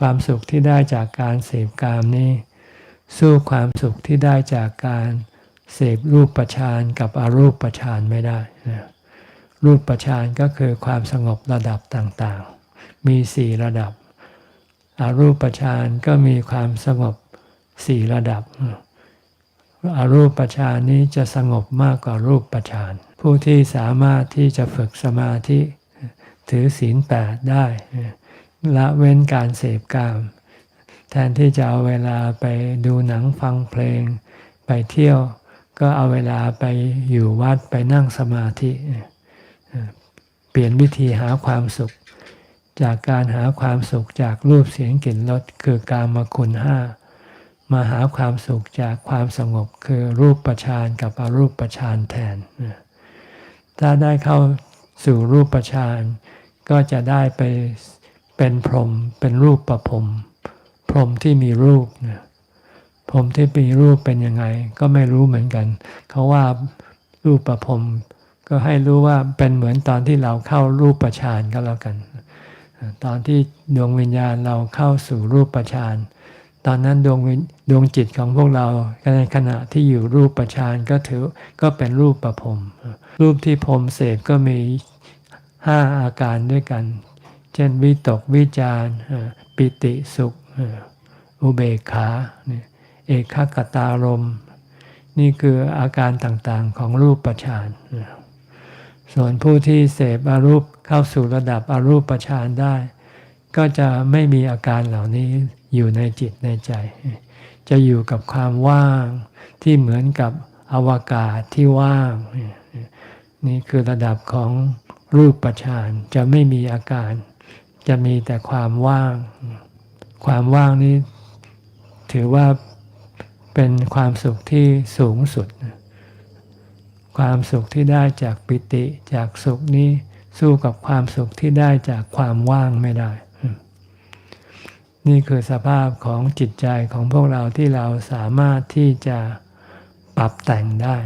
ความสุขที่ได้จากการเสพกามนี้ สู้ความสุขที่ได้จากการเสพรูปประชานกับอรูปประชานไม่ได้นะรูปประชานก็คือความสงบระดับต่างๆ มีสี่ระดับ อรูปฌานก็มีความสงบสี่ระดับ อรูปฌานนี้จะสงบมากกว่ารูปฌาน ผู้ที่สามารถที่จะฝึกสมาธิ ถือศีลแปดได้ ละเว้นการเสพกาม แทนที่จะเอาเวลาไปดูหนังฟังเพลง ไปเที่ยว ก็เอาเวลาไปอยู่วัดไปนั่งสมาธิ เปลี่ยนวิธีหาความสุข จากการหาความสุขจากรูปเสียงกลิ่นรสคือการมาคุณห้ามาหาความสุขจากความสงบคือรูปประชานกับอรูปประชานแทน ถ้าได้เข้าสู่รูปประชานก็จะได้ไป เป็นพรหมเป็นรูปประพรมพรหมที่มีรูปเนะพรหมที่มีรูปเป็นยังไง ก็ไม่รู้เหมือนกัน เขาว่ารูปประพรมก็ให้รู้ว่าเป็นเหมือนตอนที่เราเข้ารูปประชานก็แล้วกัน ตอนที่ดวงวิญญาณเราเข้าสู่รูปประชานตอนนั้นดวงวิดวงจิตของพวกเราในขณะที่อยู่รูปประชานก็ถือก็เป็นรูปประพรมรูปที่พรมเสพก็มีห้าอาการด้วยกัน ช่นวิตกวิจารปิติสุขอุเบกขาเอกขกตารม นี่คืออาการต่างๆของรูปประชานส่วนผู้ที่เสพอารูปเข้าสู่ระดับอารูปประชานได้ ก็จะไม่มีอาการเหล่านี้อยู่ในจิตในใจ จะอยู่กับความว่างที่เหมือนกับอวกาศที่ว่าง นี่คือระดับของ รูปประชานจะไม่มีอาการ จะมีแต่ความว่าง ความว่างนี้ถือว่าเป็นความสุขที่สูงสุด ความสุขที่ได้จากปิติจากสุขนี้สู้กับความสุขที่ได้จากความว่างไม่ได้ นี่คือสภาพของจิตใจของพวกเราที่เราสามารถที่จะปรับแต่งได้